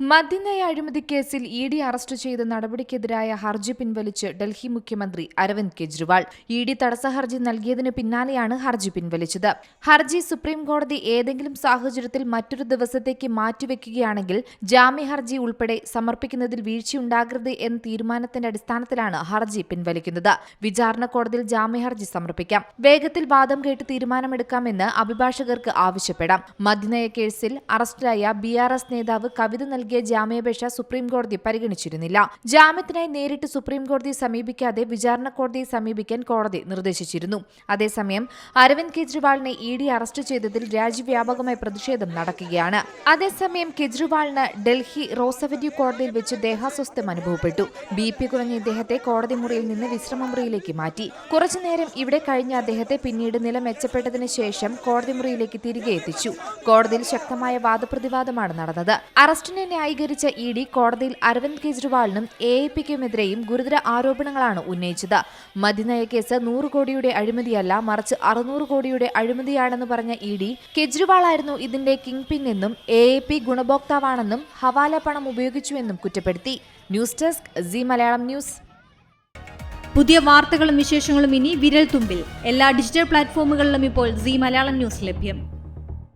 മദ്യനയ അഴിമതി കേസിൽ E D arrest ചെയ്ത നടപടിക്കെതിരായ ഹർജി പിൻവലിച്ച് ഡൽഹി മുഖ്യമന്ത്രി അരവിന്ദ് കെജ്രിവാൾ. ഇ ഡി തടസ്സ ഹർജി നൽകിയതിനു പിന്നാലെയാണ് ഹർജി പിൻവലിച്ചത്. ഹർജി സുപ്രീം കോടതി ഏതെങ്കിലും സാഹചര്യത്തിൽ മറ്റൊരു ദിവസത്തേക്ക് മാറ്റിവെക്കുകയാണെങ്കിൽ ജാമ്യ ഹർജി ഉൾപ്പെടെ സമർപ്പിക്കുന്നതിൽ വീഴ്ചയുണ്ടാകരുത് എന്ന തീരുമാനത്തിന്റെ അടിസ്ഥാനത്തിലാണ് ഹർജി പിൻവലിക്കുന്നത്. വിചാരണ കോടതിയിൽ ജാമ്യ ഹർജി സമർപ്പിക്കാം. വേഗത്തിൽ വാദം കേട്ട് തീരുമാനമെടുക്കാമെന്ന് അഭിഭാഷകർക്ക് ആവശ്യപ്പെടാം. മദ്യനയ കേസിൽ അറസ്റ്റിലായ ബി നേതാവ് കവിത നൽകിയ ജാമ്യാപേക്ഷ സുപ്രീംകോടതി പരിഗണിച്ചിരുന്നില്ല. ജാമ്യത്തിനായി നേരിട്ട് സുപ്രീംകോടതിയെ സമീപിക്കാതെ വിചാരണ കോടതിയെ സമീപിക്കാൻ കോടതി നിർദ്ദേശിച്ചിരുന്നു. അതേസമയം അരവിന്ദ് കെജ്രിവാളിനെ ഇ ഡി അറസ്റ്റ് ചെയ്തതിൽ രാജ്യവ്യാപകമായ പ്രതിഷേധം നടക്കുകയാണ്. അതേസമയം കെജ്രിവാളിന് ഡൽഹി റോസ് അവന്യൂ കോടതിയിൽ വെച്ച് ദേഹാസ്വസ്ഥം അനുഭവപ്പെട്ടു. ബി പി കുറഞ്ഞ ഇദ്ദേഹത്തെ കോടതി മുറിയിൽ നിന്ന് വിശ്രമ മുറിയിലേക്ക് മാറ്റി കുറച്ചുനേരം ഇവിടെ കഴിഞ്ഞ അദ്ദേഹത്തെ പിന്നീട് നില മെച്ചപ്പെട്ടതിന് ശേഷം കോടതി മുറിയിലേക്ക് തിരികെ എത്തിച്ചു. കോടതിയിൽ ശക്തമായ വാദപ്രതിവാദമാണ് നടന്നത്. അറസ്റ്റിനെ ന്യായീകരിച്ച ഇ ഡി കോടതിയിൽ അരവിന്ദ് കെജ്രിവാളിനും എ ഐ പിക്കുമെതിരെയും ഗുരുതര ആരോപണങ്ങളാണ് ഉന്നയിച്ചത്. മദ്യനയ കേസ് നൂറ് കോടിയുടെ അഴിമതിയല്ല മറിച്ച് അറുന്നൂറ് കോടിയുടെ അഴിമതിയാണെന്ന് പറഞ്ഞ ഇ ഡി കെജ്രിവാളായിരുന്നു ഇതിന്റെ കിങ് പിൻ എന്നും എ ഐ പി ഗുണഭോക്താവാണെന്നും ഹവാല പണം ഉപയോഗിച്ചുവെന്നും കുറ്റപ്പെടുത്തി. News desk C Malayalam news. പുതിയ വാർത്തകളും വിശേഷങ്ങളും ഇനി വിരൽ തുമ്പിൽ. എല്ലാ ഡിജിറ്റൽ പ്ലാറ്റ്ഫോമുകളിലും ഇപ്പോൾ സി മലയാളം ന്യൂസ് ലഭ്യം.